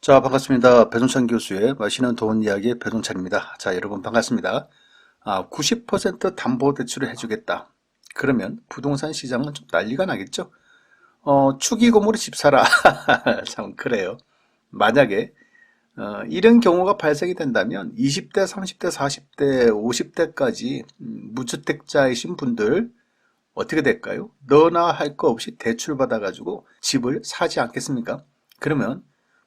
자, 반갑습니다. 배동찬 교수의 마시는 돈 이야기 배동찬입니다. 자, 여러분 반갑습니다. 아, 90% 담보대출을 해주겠다. 그러면 부동산 시장은 좀 난리가 나겠죠? 어, 축의금으로 집 사라. 참, 그래요. 만약에, 어, 이런 경우가 발생이 된다면 20대, 30대, 40대, 50대까지 무주택자이신 분들 어떻게 될까요? 너나 할 거 없이 대출 받아가지고 집을 사지 않겠습니까? 그러면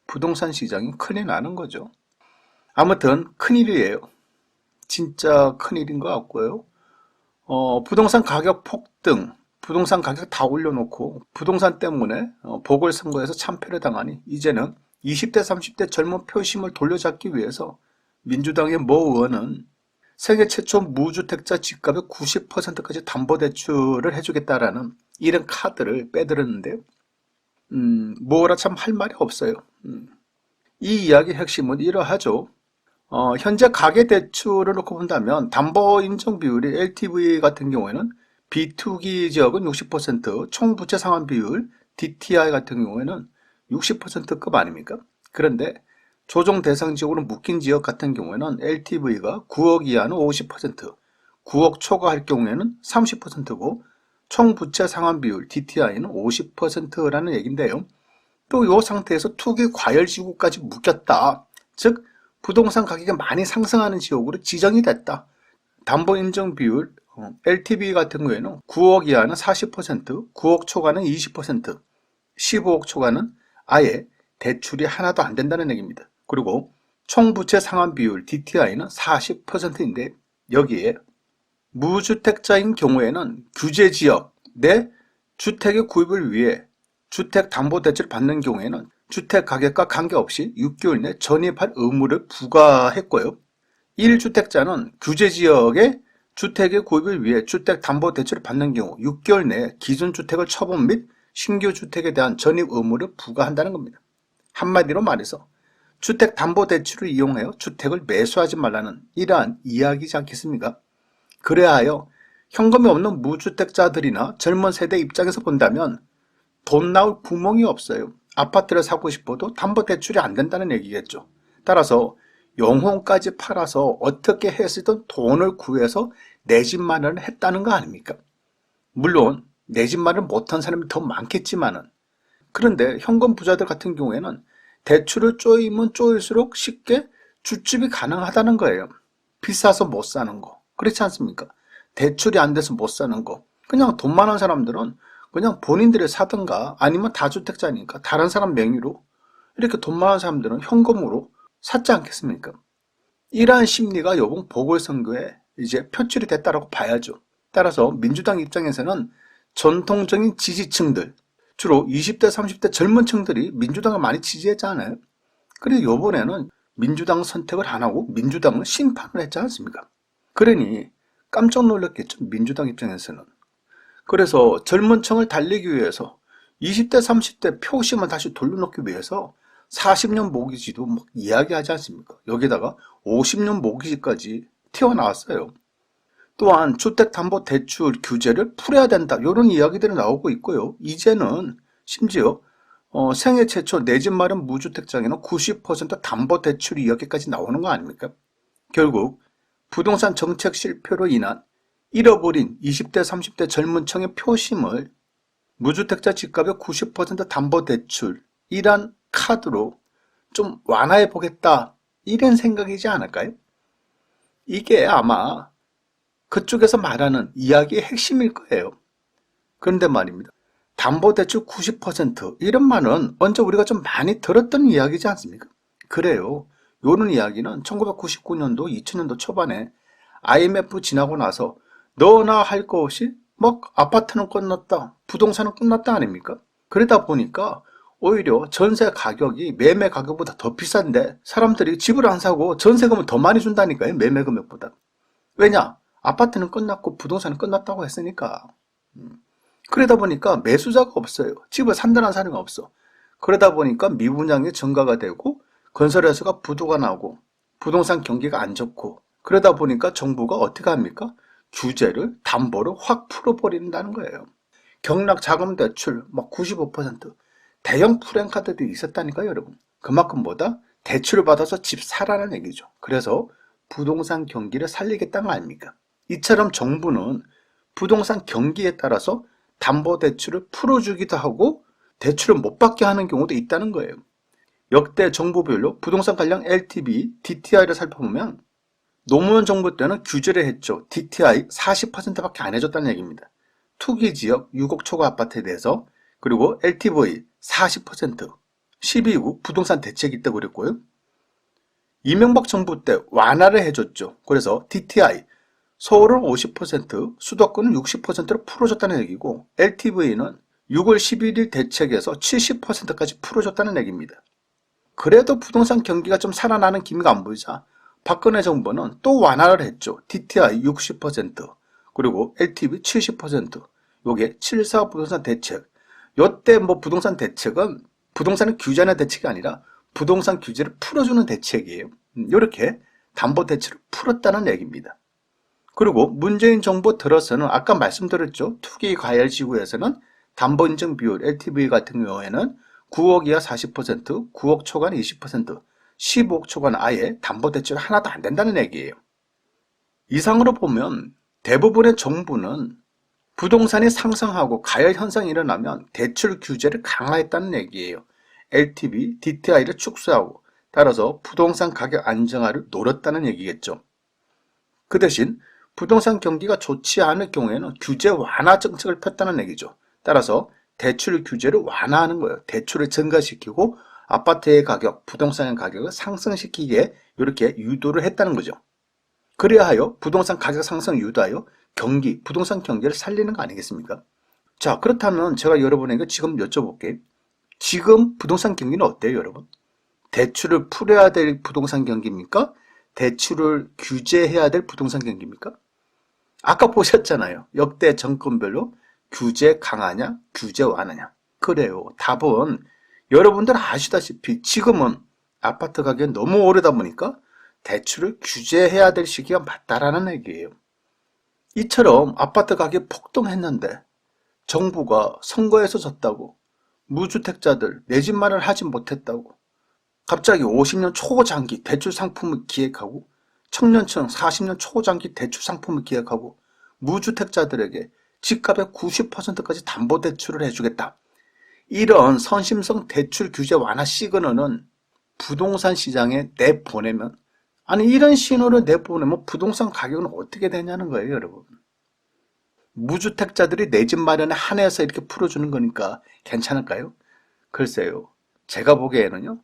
부동산 시장이 큰일 나는 거죠. 아무튼 큰일이에요. 진짜 큰일인 것 같고요. 어, 부동산 가격 폭등, 부동산 가격 다 올려놓고 부동산 때문에 어, 보궐선거에서 참패를 당하니 이제는 20대, 30대 젊은 표심을 돌려잡기 위해서 민주당의 모 의원은 세계 최초 무주택자 집값의 90%까지 담보대출을 해주겠다라는 이런 카드를 빼들었는데요. 음, 뭐라 참 할 말이 없어요. 음. 이 이야기 핵심은 이러하죠. 어, 현재 가계대출을 놓고 본다면 담보 인정 비율이 LTV 같은 경우에는 비투기 지역은 60%, 총부채 상환 비율 DTI 같은 경우에는 60%급 아닙니까? 그런데 조정 대상 지역으로 묶인 지역 같은 경우에는 LTV가 9억 이하는 50%, 9억 초과할 경우에는 30%고 총 부채 상환 비율 DTI는 50%라는 얘긴데요. 또 이 상태에서 투기 과열 지구까지 묶였다. 즉 부동산 가격이 많이 상승하는 지역으로 지정이 됐다. 담보 인정 비율 LTV 같은 경우에는 9억 이하는 40%, 9억 초과는 20%, 15억 초과는 아예 대출이 하나도 안 된다는 얘기입니다. 그리고 총 부채 상환 비율 DTI는 40%인데 여기에 무주택자인 경우에는 규제 지역 내 주택의 구입을 위해 주택담보대출 받는 경우에는 주택 가격과 관계없이 6개월 내 전입할 의무를 부과했고요. 1주택자는 규제 지역에 주택의 구입을 위해 주택담보대출을 받는 경우 6개월 내에 기존 주택을 처분 및 신규 주택에 대한 전입 의무를 부과한다는 겁니다. 한마디로 말해서 주택담보대출을 이용하여 주택을 매수하지 말라는 이러한 이야기지 않겠습니까? 그래야 하여 현금이 없는 무주택자들이나 젊은 세대 입장에서 본다면 돈 나올 구멍이 없어요. 아파트를 사고 싶어도 담보대출이 안 된다는 얘기겠죠. 따라서 영혼까지 팔아서 어떻게 해서든 돈을 구해서 내 집 마련을 했다는 거 아닙니까? 물론 내 집 마련 못한 사람이 더 많겠지만은 그런데 현금 부자들 같은 경우에는 대출을 쪼이면 쪼일수록 쉽게 주집이 가능하다는 거예요. 비싸서 못 사는 거. 그렇지 않습니까? 대출이 안 돼서 못 사는 거. 그냥 돈 많은 사람들은 그냥 본인들이 사든가 아니면 다주택자니까 다른 사람 명의로 이렇게 돈 많은 사람들은 현금으로 샀지 않겠습니까? 이러한 심리가 요번 보궐선거에 이제 표출이 됐다라고 봐야죠. 따라서 민주당 입장에서는 전통적인 지지층들, 주로 20대, 30대 젊은 층들이 민주당을 많이 지지했잖아요. 그래서 요번에는 민주당 선택을 안 하고 민주당을 심판을 했지 않습니까? 그러니 깜짝 놀랐겠죠. 민주당 입장에서는. 그래서 젊은 층을 달리기 위해서 20대, 30대 표심을 다시 돌려놓기 위해서 40년 모기지도 막 이야기하지 않습니까? 여기다가 50년 모기지까지 튀어나왔어요. 또한 주택담보대출 규제를 풀어야 된다. 이런 이야기들이 나오고 있고요. 이제는 심지어 어, 생애 최초 내 집 마련 무주택자에는 90% 담보대출 이야기까지 나오는 거 아닙니까? 결국 부동산 정책 실패로 인한 잃어버린 20대, 30대 젊은 층의 표심을 무주택자 집값의 90% 담보대출 이란 카드로 좀 완화해 보겠다 이런 생각이지 않을까요? 이게 아마 그쪽에서 말하는 이야기의 핵심일 거예요. 그런데 말입니다. 담보대출 90% 이런 말은 언제 우리가 좀 많이 들었던 이야기지 않습니까? 그래요. 요런 이야기는 1999년도, 2000년도 초반에 IMF 지나고 나서 너나 할 거 없이 막 아파트는 끝났다, 부동산은 끝났다 아닙니까? 그러다 보니까 오히려 전세 가격이 매매 가격보다 더 비싼데 사람들이 집을 안 사고 전세금을 더 많이 준다니까요. 매매 금액보다. 왜냐? 아파트는 끝났고 부동산은 끝났다고 했으니까. 음. 그러다 보니까 매수자가 없어요. 집을 산다는 사람이 없어. 그러다 보니까 미분양이 증가가 되고 건설회사가 부도가 나고 부동산 경기가 안 좋고 그러다 보니까 정부가 어떻게 합니까? 규제를 담보를 확 풀어버린다는 거예요. 경락 자금 대출 막 95% 대형 프랜카드들이 있었다니까요, 여러분. 그만큼 뭐다? 대출을 받아서 집 사라는 얘기죠. 그래서 부동산 경기를 살리겠다는 거 아닙니까? 이처럼 정부는 부동산 경기에 따라서 담보대출을 풀어주기도 하고 대출을 못 받게 하는 경우도 있다는 거예요. 역대 정부별로 부동산 관련 LTV, DTI를 살펴보면 노무현 정부 때는 규제를 했죠. DTI 40%밖에 안 해줬다는 얘기입니다. 투기 지역 6억 초과 아파트에 대해서 그리고 LTV 40% 12구 부동산 대책이 있다고 그랬고요. 이명박 정부 때 완화를 해줬죠. 그래서 DTI 서울은 50%, 수도권은 60%로 풀어줬다는 얘기고 LTV는 6월 11일 대책에서 70%까지 풀어줬다는 얘기입니다. 그래도 부동산 경기가 좀 살아나는 기미가 안 보이자 박근혜 정부는 또 완화를 했죠. DTI 60% 그리고 LTV 70% 요게 7사 부동산 대책 요때 뭐 부동산 대책은 부동산을 규제하는 대책이 아니라 부동산 규제를 풀어주는 대책이에요. 이렇게 담보 대책을 풀었다는 얘기입니다. 그리고 문재인 정부 들어서는 아까 말씀드렸죠. 투기 과열 지구에서는 담보 인증 비율 LTV 같은 경우에는 9억 이하 40%, 9억 초과는 20%, 15억 초과는 아예 담보 대출 하나도 안 된다는 얘기예요. 이상으로 보면 대부분의 정부는 부동산이 상승하고 가열 현상이 일어나면 대출 규제를 강화했다는 얘기예요. LTV, DTI를 축소하고 따라서 부동산 가격 안정화를 노렸다는 얘기겠죠. 그 대신 부동산 경기가 좋지 않을 경우에는 규제 완화 정책을 폈다는 얘기죠. 따라서 대출 규제를 완화하는 거예요. 대출을 증가시키고 아파트의 가격, 부동산의 가격을 상승시키기에 이렇게 유도를 했다는 거죠. 그래야 하여 부동산 가격 상승 유도하여 경기, 부동산 경기를 살리는 거 아니겠습니까? 자, 그렇다면 제가 여러분에게 지금 여쭤볼게요. 지금 부동산 경기는 어때요, 여러분? 대출을 풀어야 될 부동산 경기입니까? 대출을 규제해야 될 부동산 경기입니까? 아까 보셨잖아요. 역대 정권별로 규제 강하냐, 규제 완하냐. 그래요. 답은 여러분들 아시다시피 지금은 아파트 가격이 너무 오르다 보니까 대출을 규제해야 될 시기가 맞다라는 얘기예요. 이처럼 아파트 가격이 폭등했는데 정부가 선거에서 졌다고 무주택자들 내집 마련을 하지 못했다고 갑자기 50년 초장기 대출 상품을 기획하고 청년층 40년 초장기 대출 상품을 기획하고 무주택자들에게 집값의 90%까지 담보대출을 해주겠다. 이런 선심성 대출 규제 완화 시그널은 부동산 시장에 내보내면 아니 이런 신호를 내보내면 부동산 가격은 어떻게 되냐는 거예요 여러분. 무주택자들이 내 집 마련에 한해서 이렇게 풀어주는 거니까 괜찮을까요? 글쎄요. 제가 보기에는요.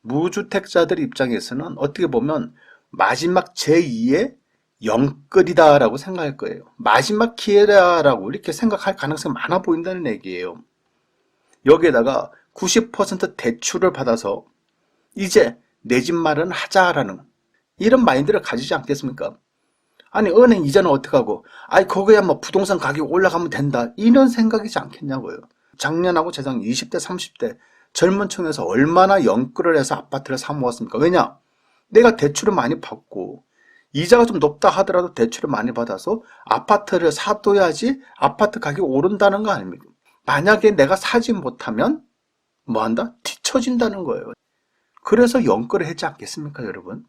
무주택자들 입장에서는 어떻게 보면 마지막 제2의 영끌이다라고 생각할 거예요. 마지막 기회다라고 이렇게 생각할 가능성이 많아 보인다는 얘기예요. 여기에다가 90% 대출을 받아서 이제 내 집 마련 하자라는 이런 마인드를 가지지 않겠습니까? 아니 은행 이자는 어떻게 하고 아니 거기야 뭐 부동산 가격 올라가면 된다 이런 생각이지 않겠냐고요. 작년하고 재작 20대 30대 젊은 층에서 얼마나 연끌을 해서 아파트를 사 모았습니까? 왜냐? 내가 대출을 많이 받고 이자가 좀 높다 하더라도 대출을 많이 받아서 아파트를 사둬야지 아파트 가격이 오른다는 거 아닙니까? 만약에 내가 사지 못하면 뭐한다? 뒤처진다는 거예요. 그래서 연끌을 했지 않겠습니까, 여러분?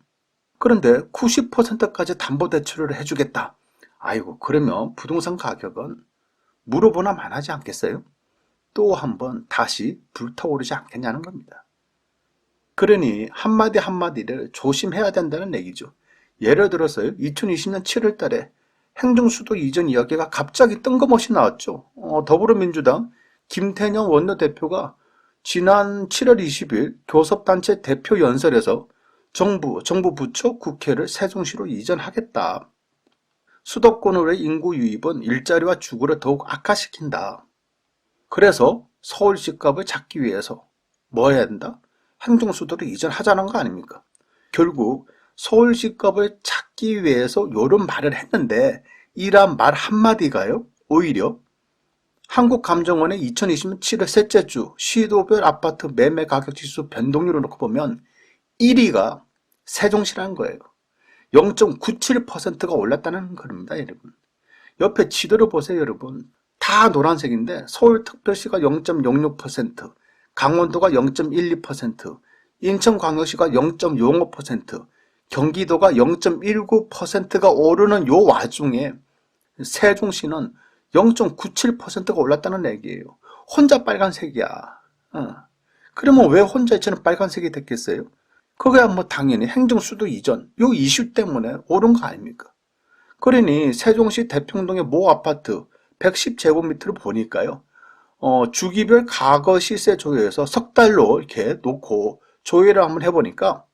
그런데 90%까지 담보대출을 해주겠다. 아이고, 그러면 부동산 가격은 물어보나 만하지 않겠어요? 또 한 번 다시 불타오르지 않겠냐는 겁니다. 그러니 한마디 한마디를 조심해야 된다는 얘기죠. 예를 들어서요. 2020년 7월 달에 행정수도 이전 이야기가 갑자기 뜬금없이 나왔죠. 어, 더불어민주당 김태년 원내대표가 지난 7월 20일 교섭단체 대표 연설에서 정부, 정부 부처, 국회를 세종시로 이전하겠다. 수도권으로의 인구 유입은 일자리와 주거를 더욱 악화시킨다. 그래서 서울 집값을 잡기 위해서 뭐 해야 된다? 행정수도를 이전하자는 거 아닙니까? 결국 서울 집값을 찾기 위해서 이런 말을 했는데 이러한 말 한마디가요. 오히려 한국감정원의 2020년 7월 셋째 주 시도별 아파트 매매 가격 지수 변동률을 놓고 보면 1위가 세종시라는 거예요. 0.97%가 올랐다는 겁니다, 여러분. 옆에 지도를 보세요, 여러분. 다 노란색인데 서울특별시가 0.06%, 강원도가 0.12%, 인천광역시가 0.05%, 경기도가 0.19%가 오르는 요 와중에 세종시는 0.97%가 올랐다는 얘기예요. 혼자 빨간색이야. 어. 그러면 왜 혼자 저는 빨간색이 됐겠어요? 그거야 뭐 당연히 행정수도 이전 요 이슈 때문에 오른 거 아닙니까? 그러니 세종시 대평동의 모 아파트 110제곱미터를 보니까요. 어, 주기별 과거 시세 조회에서 석 달로 이렇게 놓고 조회를 한번 해보니까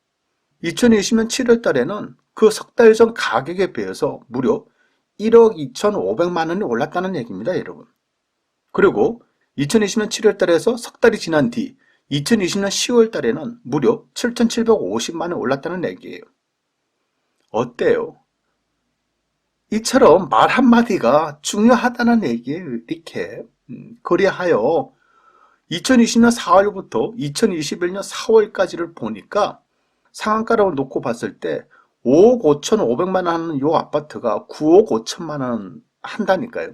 2020년 7월 달에는 그 석 달 전 가격에 비해서 무려 1억 2,500만 원이 올랐다는 얘기입니다, 여러분. 그리고 2020년 7월 달에서 석 달이 지난 뒤 2020년 10월 달에는 무려 7,750만 원 올랐다는 얘기예요. 어때요? 이처럼 말 한마디가 중요하다는 얘기예요, 이렇게. 음, 그리하여 2020년 4월부터 2021년 4월까지를 보니까 상한가로 놓고 봤을 때 5억 5천 5백만 원 하는 요 아파트가 9억 5천만 원 한다니까요.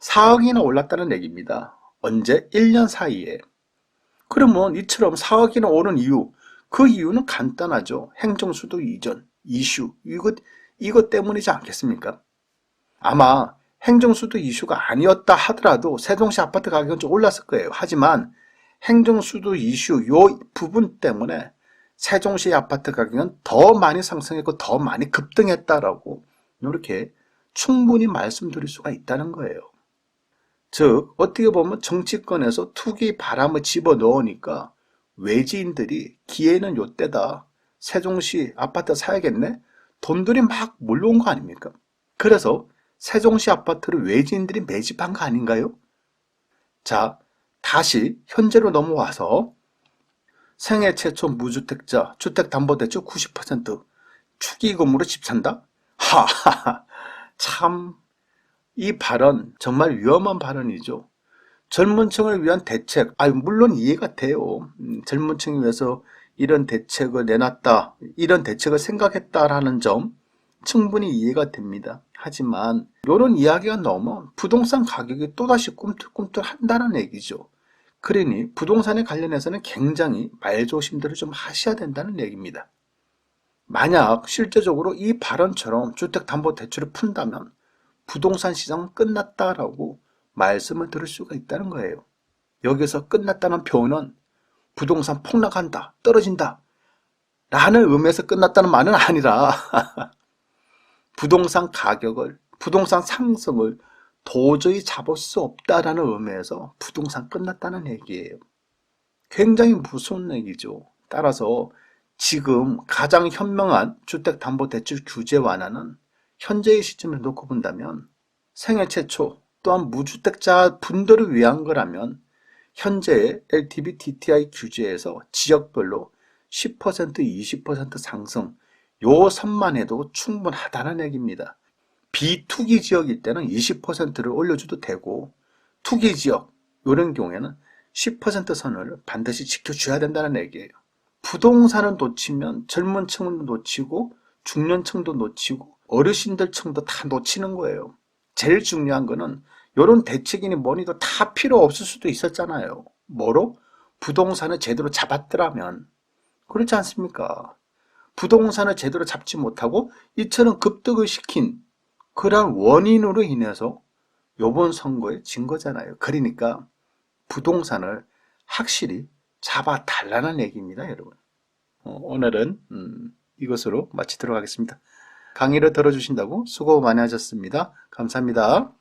4억이나 올랐다는 얘기입니다. 언제? 1년 사이에. 그러면 이처럼 4억이나 오른 이유, 그 이유는 간단하죠. 행정수도 이전, 이슈, 이것, 이것 때문이지 않겠습니까? 아마 행정수도 이슈가 아니었다 하더라도 세종시 아파트 가격은 좀 올랐을 거예요. 하지만 행정수도 이슈 요 부분 때문에 세종시 아파트 가격은 더 많이 상승했고 더 많이 급등했다라고 이렇게 충분히 말씀드릴 수가 있다는 거예요. 즉 어떻게 보면 정치권에서 투기 바람을 집어넣으니까 외지인들이 기회는 요때다. 세종시 아파트 사야겠네? 돈들이 막 몰려온 거 아닙니까? 그래서 세종시 아파트를 외지인들이 매집한 거 아닌가요? 자, 다시 현재로 넘어와서 생애 최초 무주택자 주택담보대출 90% 축의금으로 집 산다? 하하하 참 이 발언 정말 위험한 발언이죠. 젊은 층을 위한 대책, 아 물론 이해가 돼요. 음, 젊은 층을 위해서 이런 대책을 내놨다, 이런 대책을 생각했다라는 점 충분히 이해가 됩니다. 하지만 이런 이야기가 넘어 부동산 가격이 또다시 꿈틀꿈틀 한다는 얘기죠. 그러니 부동산에 관련해서는 굉장히 말조심들을 좀 하셔야 된다는 얘기입니다. 만약 실제적으로 이 발언처럼 주택담보대출을 푼다면 부동산 시장은 끝났다라고 말씀을 들을 수가 있다는 거예요. 여기서 끝났다는 표현은 부동산 폭락한다, 떨어진다 라는 의미에서 끝났다는 말은 아니라 부동산 가격을, 부동산 상승을 도저히 잡을 수 없다라는 의미에서 부동산 끝났다는 얘기예요. 굉장히 무서운 얘기죠. 따라서 지금 가장 현명한 주택담보대출 규제 완화는 현재의 시점을 놓고 본다면 생애 최초 또한 무주택자 분들을 위한 거라면 현재의 LTV DTI 규제에서 지역별로 10% 20% 상승 요 선만 해도 충분하다는 얘기입니다. 비투기 지역일 때는 20%를 올려줘도 되고 투기 지역 이런 경우에는 10% 선을 반드시 지켜줘야 된다는 얘기예요. 부동산은 놓치면 젊은 층도 놓치고 중년층도 놓치고 어르신들 층도 다 놓치는 거예요. 제일 중요한 거는 이런 대책이니 뭐니도 다 필요 없을 수도 있었잖아요. 뭐로? 부동산을 제대로 잡았더라면. 그렇지 않습니까? 부동산을 제대로 잡지 못하고 이처럼 급등을 시킨 그러한 원인으로 인해서 요번 선거에 진 거잖아요. 그러니까 부동산을 확실히 잡아 달라는 얘기입니다, 여러분. 어, 오늘은 음, 이것으로 마치도록 하겠습니다. 강의를 들어주신다고 수고 많이 하셨습니다. 감사합니다.